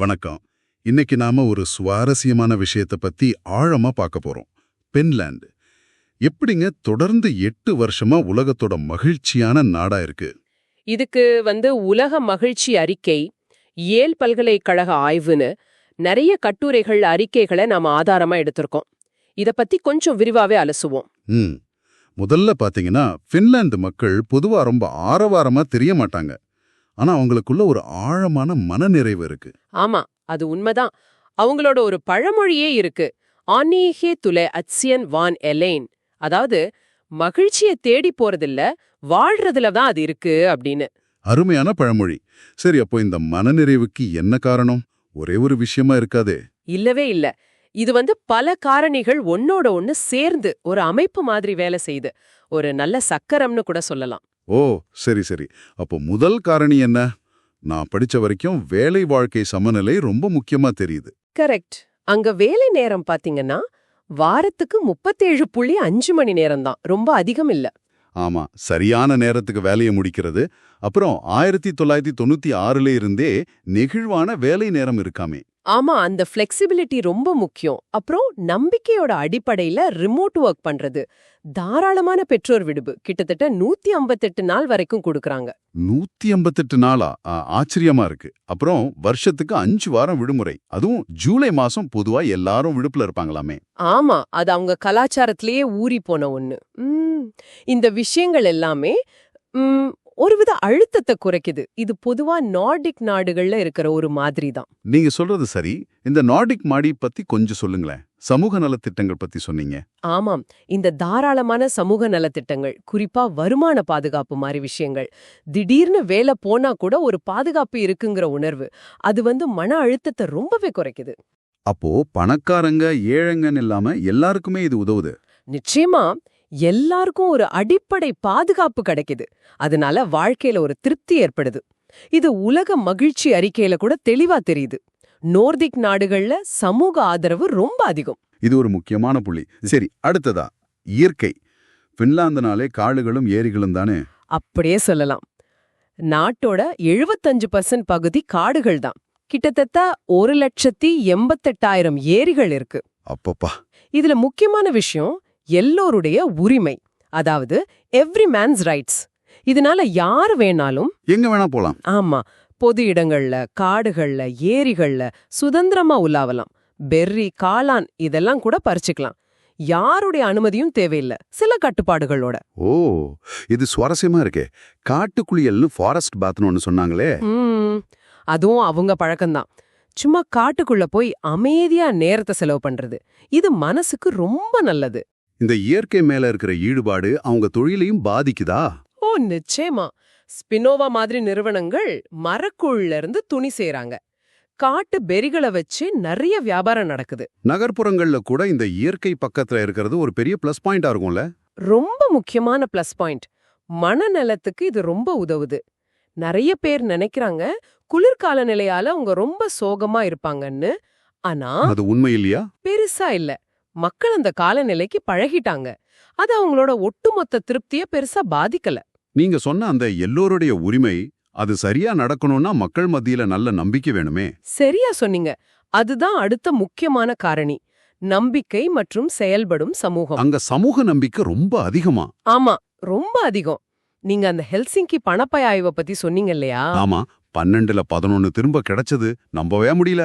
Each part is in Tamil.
வணக்கம். இன்னைக்கு நாம ஒரு சுவாரஸ்யமான விஷயத்தை பத்தி ஆழமா பார்க்க போறோம். பென்லாந்து. எப்படிங்க தொடர்ந்து எட்டு வருஷமா உலகத்தோட மகிழ்ச்சியான நாடா இருக்கு? இதுக்கு வந்து உலக மகிழ்ச்சி அறிக்கை ஏல் பல்கலைக்கழக ஆய்வுன்னு நிறைய கட்டுரைகள் அறிக்கைகளை நாம ஆதாரமா எடுத்திருக்கோம். இத பத்தி கொஞ்சம் விரிவாவே அலசுவோம். முதல்ல பாத்தீங்கன்னா பின்லாந்து மக்கள் பொதுவா ரொம்ப ஆரவாரமா தெரிய மாட்டாங்க. ஆனா அவங்களுக்குள்ள ஒரு ஆழமான மனநிறைவு இருக்கு. ஆமா அது உண்மைதான். அவங்களோட ஒரு பழமொழியே இருக்கு. ஆனீஹே துலே அத்சியன் வான் எலைன். அதாவது மகிழ்ச்சியை தேடி போறதில்ல வாழ்றதுல தான் அது இருக்கு அப்படின்னு. அருமையான பழமொழி. சரி அப்போ இந்த மனநிறைவுக்கு என்ன காரணம்? ஒரே ஒரு விஷயமா இருக்காதே. இல்லவே இல்ல. இது வந்து பல காரணிகள் ஒன்னோட ஒன்னு சேர்ந்து ஒரு அமைப்பு மாதிரி வேலை செய்யுது. ஒரு நல்ல சக்கரம்னு கூட சொல்லலாம். ஓ சரி சரி. அப்போ முதல் காரணி என்ன? நான் படிச்ச வரைக்கும் வேலை வாழ்க்கை சமநிலை ரொம்ப முக்கியமா தெரியுது. கரெக்ட். அங்க வேலை நேரம் பாத்தீங்கன்னா வாரத்துக்கு முப்பத்தேழு புள்ளி அஞ்சு மணி நேரம் தான் ரொம்ப அதிகம் இல்ல. ஆமா சரியான நேரத்துக்கு வேலையை முடிக்கிறது. அப்புறம் ஆயிரத்தி தொள்ளாயிரத்தி தொண்ணூத்தி ஆறுல இருந்தே நெகிழ்வான வேலை நேரம் இருக்காமே. ஆமா அந்த ஃபிளெக்சிபிலிட்டி ரொம்ப முக்கியம். அப்புறம் நம்பிக்கையோட அடிப்படையில ரிமோட் ஒர்க் பண்றது. தாராளமான பெற்றோர் விடுப்பு. கிட்டத்தட்ட நூத்தி ஐம்பத்தெட்டு நாள் வரைக்கும் கொடுக்கறாங்க. நூத்தி எண்பத்தெட்டு நாளா? ஆச்சரியமா இருக்கு. அப்புறம் வருஷத்துக்கு அஞ்சு வாரம் விடுமுறை. அதுவும் ஜூலை மாசம் பொதுவா எல்லாரும் விடுப்புல இருப்பாங்களாமே. ஆமா அது அவங்க கலாச்சாரத்திலேயே ஊறி போன ஒண்ணு. இந்த விஷயங்கள் எல்லாமே ஒருவித அழுத்தத்தை குறைக்குது. இது பொதுவா நார்டிக் நாடுகள்ல இருக்கிற ஒரு மாதிரி தான் நீங்க சொல்றது சரி. இந்த நார்டிக் மாடி பத்தி கொஞ்சம் சொல்லுங்களேன். சமூக நலத்திட்டங்கள் பத்தி சொன்னீங்க. ஆமாம். இந்த தாராளமான சமூக நலத்திட்டங்கள் குறிப்பா வருமான பாதுகாப்பு மாதிரி விஷயங்கள். திடீர்னு வேலை போனா கூட ஒரு பாதுகாப்பு இருக்குங்கிற உணர்வு. அது வந்து மன அழுத்தத்தை ரொம்பவே குறைக்குது. அப்போ பணக்காரங்க ஏழைங்கன்னு இல்லாம எல்லாருக்குமே இது உதவுது. நிச்சயமா. எல்லாருக்கும் ஒரு அடிப்படை பாதுகாப்பு கிடைக்குது. அதனால வாழ்க்கையில ஒரு திருப்தி ஏற்படுது. இது உலக மகிழ்ச்சி அறிக்கையில கூட தெளிவா தெரியுது. நோர்திக் நாடுகள்ல சமூக ஆதரவு ரொம்ப அதிகம். இது ஒரு முக்கியமான புள்ளி. சரி அடுத்ததா. இயற்கை. பின்லாந்துனாலே காடுகளும் ஏரிகளும் தானே? அப்படியே சொல்லலாம். நாட்டோட 75% பகுதி காடுகள் தான். கிட்டத்தட்ட ஒரு லட்சத்தி எண்பத்தெட்டாயிரம் ஏரிகள் இருக்கு. அப்பப்பா. இதுல முக்கியமான விஷயம் எல்லோருடைய உரிமை. அதாவது எவ்ரி மேன்ஸ் ரைட்ஸ் இதனால யார் வேணாலும் எங்க வேணா போலாம். ஆமா பொது இடங்கள்ல காடுகள்ல ஏரிகள்ல சுதந்திரமா உலாவலாம். பெர்ரி காளான் இதெல்லாம் கூட பறிச்சுக்கலாம். யாருடைய அனுமதியும் தேவையில்ல. சில கட்டுப்பாடுகளோட. ஓ இது சுவாரஸ்யமா இருக்கே. காட்டுக்குளியல்னு ஃபாரஸ்ட் பாத்னு ஒன்னு சொன்னாங்களே. அதுவும் அவங்க பழக்கம்தான். சும்மா காட்டுக்குள்ள போய் அமைதியா நேரத்தை செலவு பண்றது. இது மனசுக்கு ரொம்ப நல்லது. இந்த இயற்கை மேல இருக்கிற ஈடுபாடு அவங்க தொழிலையும் பாதிக்குதா? ஓ நிச்சயமா. ஸ்பினோவா மாதிரி நிறுவனங்கள் மரக்கூழ்ல இருந்து துணி செய்றாங்க. காட்டு பெரிகளை வச்சு நிறைய வியாபாரம் நடக்குது. நகர்ப்புறங்கள்ல கூட இந்த இயற்கை பக்கத்துல இருக்கிறது ஒரு பெரிய ப்ளஸ் பாயிண்டா இருக்கும்ல? ரொம்ப முக்கியமான ப்ளஸ் பாயிண்ட் மனநலத்துக்கு இது ரொம்ப உதவுது. நிறைய பேர் நினைக்கிறாங்க குளிர்கால நிலையால அவங்க ரொம்ப சோகமா இருப்பாங்கன்னு. ஆனா அது உண்மை இல்லையா? பெருசா இல்ல. மக்கள் அந்த காலநிலைக்கு பழகிட்டாங்க. அது அவங்களோட ஒட்டுமொத்த திருப்திய பெருசா பாதிக்கல. நீங்க சொன்ன அந்த எல்லோருடைய உரிமை அது சரியா நடக்கணும்னா மக்கள் மத்தியில நல்ல நம்பிக்கை வேணுமே. சரியா சொன்னீங்க. அதுதான் அடுத்த முக்கியமான காரணி. நம்பிக்கை மற்றும் செயல்படும் சமூகம். அங்க சமூக நம்பிக்கை ரொம்ப அதிகமா. ஆமா ரொம்ப அதிகம். நீங்க அந்த ஹெல்சிங்கி பணப்பய ஆய்வை பத்தி சொன்னீங்க இல்லையா? ஆமா பன்னெண்டுல பதினொன்னு திரும்ப கிடைச்சது. நம்பவே முடியல.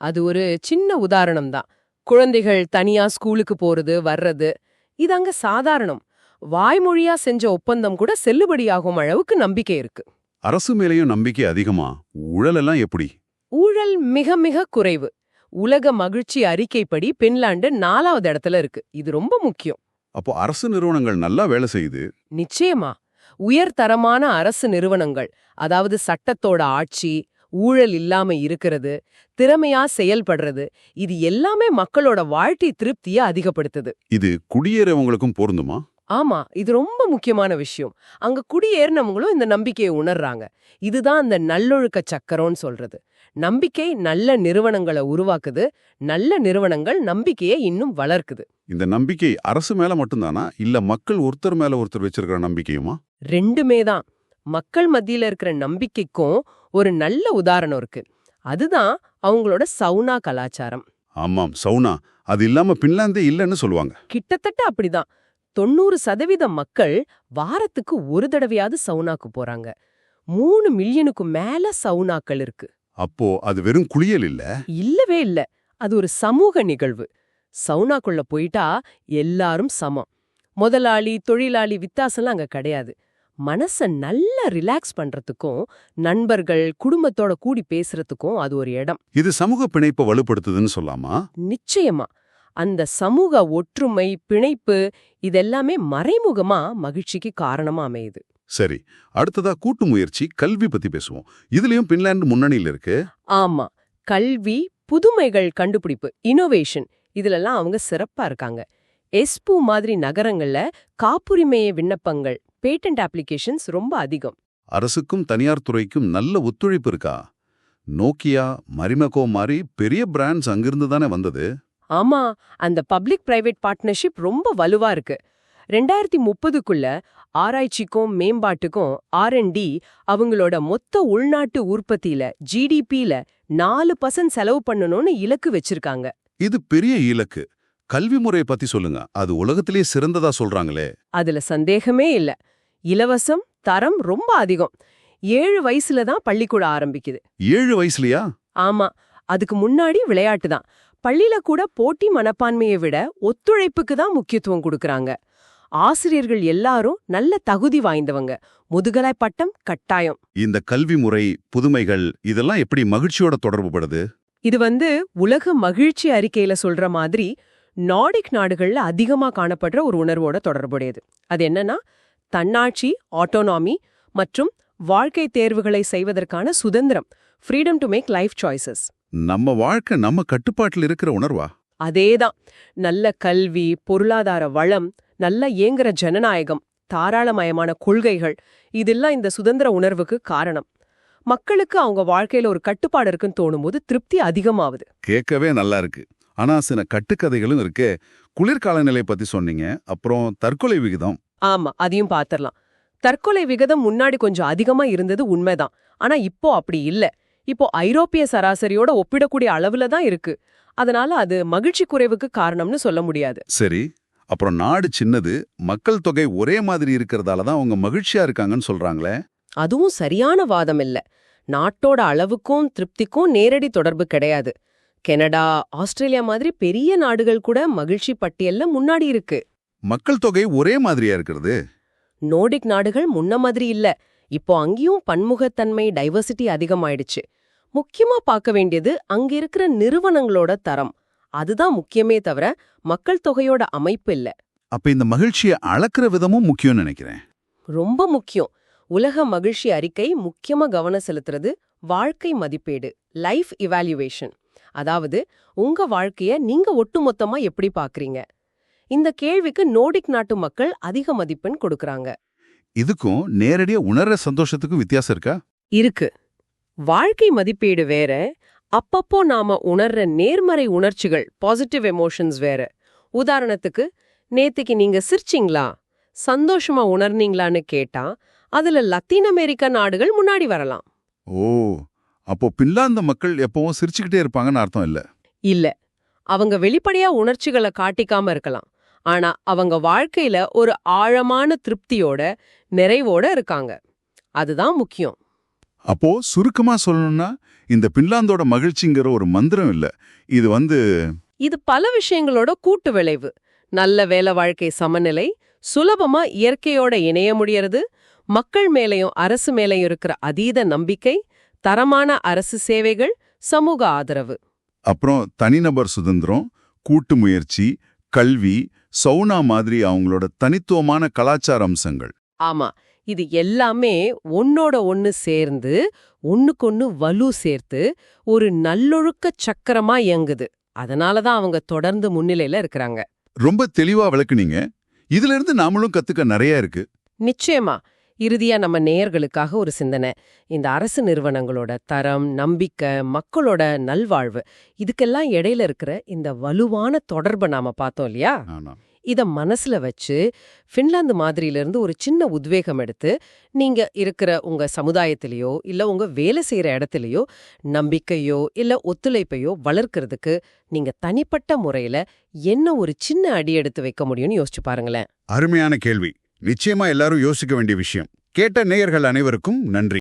அது ஒரு சின்ன உதாரணம் தான் குழந்தைகள் தனியா ஸ்கூலுக்கு போறது வர்றது இது அங்க சாதாரணம். வாய்மொழியா செஞ்ச ஒப்பந்தம் கூட செல்லுபடியாகும் அளவுக்கு நம்பிக்கை இருக்கு. அரசு மேலேயும் நம்பிக்கை அதிகமா? ஊழல் எல்லாம் எப்படி? ஊழல் மிக மிக குறைவு. உலக மகிழ்ச்சி அறிக்கைப்படி பின்லாந்து நாலாவது இடத்துல இருக்கு. இது ரொம்ப முக்கியம். அப்போ அரசு நிறுவனங்கள் நல்லா வேலை செய்யுது? நிச்சயமா. உயர்தரமான அரசு நிறுவனங்கள் அதாவது சட்டத்தோட ஆட்சி ஊழல் இல்லாம இருக்கிறது திறமையா செயல்படுறது இது எல்லாமே மக்களோட வாழ்க்கை திருப்தியை அதிகப்படுத்துது. இது குடியேறவங்களுக்கும் பொருந்துமா? ஆமா இது ரொம்ப முக்கியமான விஷயம். அங்க குடியேறினவங்களும் இந்த நம்பிக்கையை உணர்றாங்க. இதுதான் அந்த நல்லொழுக்க சக்கரம்னு சொல்றது. நம்பிக்கை நல்ல நிறுவனங்களை உருவாக்குது நல்ல நிறுவனங்கள் நம்பிக்கையை இன்னும் வளர்க்குது. இந்த நம்பிக்கை அரசு மேல மட்டும்தானா? இல்ல மக்கள் ஒருத்தர் மேல ஒருத்தர் வச்சிருக்கிற நம்பிக்கையுமா? ரெண்டுமே தான். மக்கள் மத்தியில இருக்கிற நம்பிக்கைக்கும் ஒரு நல்ல உதாரணம் இருக்கு. அதுதான் அவங்களோட சவுனா கலாச்சாரம். ஆமாம் சவுனா. அது இல்லாம பின்லாந்தே இல்லைன்னு சொல்லுவாங்க. கிட்டத்தட்ட அப்படிதான். தொண்ணூறு சதவீதம் மக்கள் வாரத்துக்கு ஒரு தடவையாவது சவுனாக்கு போறாங்க. மூணு மில்லியனுக்கு மேல சவுனாக்கள் இருக்கு. அப்போ அது வெறும் குளியல் இல்ல? இல்லவே இல்ல. அது ஒரு சமூக நிகழ்வு. சவுனாக்குள்ள போயிட்டா எல்லாரும் சமம். முதலாளி தொழிலாளி வித்தியாசம்லாம் அங்க கிடையாது. மனச நல்லா ரிலாக்ஸ் பண்றதுக்கும் நண்பர்கள் குடும்பத்தோட கூடி பேசுறதுக்கும் அது ஒரு இடம். இது சமூக பிணைப்பை வலுப்படுத்துதுன்னு சொல்லாமா? நிச்சயமா. அந்த சமூக ஒற்றுமை பிணைப்பு இதெல்லாமே மறைமுகமா மகிழ்ச்சிக்கு காரணமா அமையுது. சரி அடுத்ததா கூட்டு முயற்சி கல்வி பத்தி பேசுவோம். இதுலயும் பின்லாந்து முன்னணியில இருக்கு. ஆமா கல்வி புதுமைகள் கண்டுபிடிப்பு இனோவேஷன் இதுலெல்லாம் அவங்க சிறப்பா இருக்காங்க. எஸ்பு மாதிரி நகரங்கள்ல காப்புரிமைய விண்ணப்பங்கள் பேட்டன்ட் அப்ளிகேஷன்ஸ் ரொம்ப அதிகம். அரசுக்கும் தனியார் துறைக்கும் நல்ல ஒத்துழைப்பு இருக்கா? நோக்கியா மரிமகோ மாதிரி பெரிய பிராண்ட்ஸ் அங்கிருந்து தானே வந்தது? ஆமா அந்த பப்ளிக் பிரைவேட் பார்ட்னர்ஷிப் ரொம்ப வலுவா இருக்கு. ரெண்டாயிரத்தி முப்பதுக்குள்ள ஆராய்ச்சிக்கும் மேம்பாட்டுக்கும் ஆர்என்டி அவங்களோட மொத்த உள்நாட்டு உற்பத்தியில ஜிடிபில நாலு பர்சன்ட் செலவு பண்ணணும்னு இலக்கு வச்சிருக்காங்க. இது பெரிய இலக்கு. கல்வி முறை பத்தி சொல்லுங்க. அது உலகத்திலேயே சிறந்ததா சொல்றாங்களே. அதுல சந்தேகமே இல்ல. இலவசம் தரம் ரொம்ப அதிகம். ஏழு வயசுல தான் பள்ளிக்கூடம் ஆரம்பிக்குது. ஏழு வயசுலயா? ஆமா. அதுக்கு முன்னாடி விளையாட்டு தான். பள்ளியில கூட போட்டி மனப்பான்மையை விட ஒத்துழைப்புக்கு தான் முக்கியத்துவம் கொடுக்கறாங்க. ஆசிரியர்கள் எல்லாரும் நல்ல தகுதி வாய்ந்தவங்க. முதுகலை பட்டம் கட்டாயம். இந்த கல்வி முறை புதுமைகள் இதெல்லாம் எப்படி மகிழ்ச்சியோட தொடர்புபடுது? இது வந்து உலக மகிழ்ச்சி அறிக்கையில சொல்ற மாதிரி நாடிக் நாடுகள்ல அதிகமா காணப்படுற ஒரு உணர்வோட தொடர்புடையது. அது என்னன்னா தன்னாட்சி ஆட்டோனாமி மற்றும் வாழ்க்கை தேர்வுகளை செய்வதற்கான சுதந்திரம் freedom to make life choices நம்ம வாழ்க்கை நம்ம கட்டுப்பாட்டுல இருக்கிற உணர்வா? அதேதான். நல்ல கல்வி பொருளாதார வளம் நல்ல இயங்குற ஜனநாயகம் தாராளமயமான கொள்கைகள் இதெல்லாம் இந்த சுதந்திர உணர்வுக்கு காரணம். மக்களுக்கு அவங்க வாழ்க்கையில ஒரு கட்டுப்பாடு இருக்குன்னு தோணும்போது திருப்தி அதிகமாகுது. கேட்கவே நல்லா இருக்கு. ஆனா சில கட்டுக்கதைகளும் இருக்கு. குளிர்கால நிலை பத்தி சொன்னீங்க. அப்புறம் தற்கொலை விகிதம். ஆமா அதையும் பாத்திரலாம். தற்கொலை விகிதம் முன்னாடி கொஞ்சம் அதிகமா இருந்தது உண்மைதான். ஆனா இப்போ அப்படி இல்ல. இப்போ ஐரோப்பிய சராசரியோட ஒப்பிடக்கூடிய அளவுல தான் இருக்கு. அதனால அது மகிழ்ச்சி குறைவுக்கு காரணம்னு சொல்ல முடியாது. சரி. அப்புறம் நாடு சின்னது மக்கள் தொகை ஒரே மாதிரி இருக்கிறதால தான் அவங்க மகிழ்ச்சியா இருக்காங்கன்னு சொல்றாங்களே. அதுவும் சரியான வாதம் இல்ல. நாட்டோட அளவுக்கும் திருப்திக்கும் நேரடி தொடர்பு கிடையாது. கனடா ஆஸ்திரேலியா மாதிரி பெரிய நாடுகள் கூட மகிழ்ச்சி பட்டியல்ல முன்னாடி இருக்கு. மக்கள் தொகை ஒரே மாதிரியா இருக்கிறது? நோடிக் நாடுகள் முன்ன மாதிரி இல்ல. இப்போ அங்கேயும் பன்முகத்தன்மை டைவர்சிட்டி அதிகமாயிடுச்சு. முக்கியமா பார்க்க வேண்டியது அங்க இருக்கிற நிறுவனங்களோட தரம். அதுதான் முக்கியமே தவிர மக்கள் தொகையோட அமைப்பு இல்ல. அப்ப இந்த மகிழ்ச்சியை அளக்குற விதமும் முக்கியம்னு நினைக்கிறேன். ரொம்ப முக்கியம். உலக மகிழ்ச்சி அறிக்கை முக்கியமா கவனம் செலுத்துறது வாழ்க்கை மதிப்பீடு லைஃப் இவாலுவேஷன் அதாவது உங்க வாழ்க்கைய நீங்க ஒட்டுமொத்தமா எப்படி பாக்குறீங்க? இந்த கேள்விக்கு நோடிக் நாட்டு மக்கள் அதிக மதிப்பெண் கொடுக்கறாங்க. இதுக்கும் நேரடியா உணர்ற சந்தோஷத்துக்கும் வித்தியாசம் இருக்கா? இருக்கு. வாழ்க்கை மதிப்பீடு வேற அப்பப்போ நாம உணர்ற நேர்மறை உணர்ச்சிகள் பாசிட்டிவ் எமோஷன்ஸ் வேற. உதாரணத்துக்கு நேத்திக்கு நீங்க சிரிச்சிங்களா? சந்தோஷமா உணர்னீங்களான்னு கேட்டா அதுல லத்தீன் அமெரிக்க நாடுகள் முன்னாடி வரலாம். ஓ அப்போ பின்லாந்த மக்கள் எப்பவும் சிரிச்சுக்கிட்டே இருப்பாங்கன்னு அர்த்தம் இல்ல? இல்ல. அவங்க வெளிப்படையா உணர்ச்சிகளை காட்டிக்காம இருக்கலாம். ஆனா அவங்க வாழ்க்கையில ஒரு ஆழமான திருப்தியோட நிறைவோட இருக்காங்க. அதுதான் முக்கியம். அப்போ சுருக்கமா சொல்லணும்னா இந்த பின்லாந்தோட மகிழ்ச்சிங்கிற ஒரு மந்திரம் இல்ல. இது வந்து இது பல விஷயங்களோட கூட்டு விளைவு. நல்ல வேலை வாழ்க்கை சமநிலை சுலபமா இயற்கையோட இணைய முடியறது மக்கள் மேலையும் அரசு மேலையும் இருக்கிற அதீத நம்பிக்கை தரமான அரசு சேவைகள் சமூக ஆதரவு. அப்புறம் தனிநபர் சுதந்திரம் கூட்டு முயற்சி கல்வி சவுனா மாதிரி அவங்களோட தனித்துவமான கலாச்சார அம்சங்கள். ஆமா இது எல்லாமே ஒன்னோட ஒன்னு சேர்ந்து ஒண்ணுக்கொன்னு வலு சேர்த்து ஒரு நல்லொழுக்க சக்கரமா இயங்குது. அதனால தான் அவங்க தொடர்ந்து முன்னிலையில இருக்கிறாங்க. ரொம்ப தெளிவா விளக்குனீங்க. இதுல இருந்து நாமளும் கத்துக்க நிறைய இருக்கு. நிச்சயமா. இறுதியா நம்ம நேயர்களுக்காக ஒரு சிந்தனை. இந்த அரசு நிறுவனங்களோட தரம் நம்பிக்கை மக்களோட நல்வாழ்வு இதுக்கெல்லாம் இடையில இருக்கிற இந்த வலுவான தொடர்பை நாம பார்த்தோம் இல்லையா? இத மனசுல வச்சு ஃபின்லாந்து மாதிரியில இருந்து ஒரு சின்ன உத்வேகம் எடுத்து நீங்க இருக்கிற உங்க சமுதாயத்திலேயோ இல்ல உங்க வேலை செய்யற இடத்துலயோ நம்பிக்கையோ இல்ல ஒத்துழைப்பையோ வளர்க்கறதுக்கு நீங்க தனிப்பட்ட முறையில என்ன ஒரு சின்ன அடி எடுத்து வைக்க முடியும்னு யோசிச்சு பாருங்களேன். அருமையான கேள்வி. நிச்சயமா எல்லாரும் யோசிக்க வேண்டிய விஷயம். கேட்ட நேயர்கள் அனைவருக்கும் நன்றி.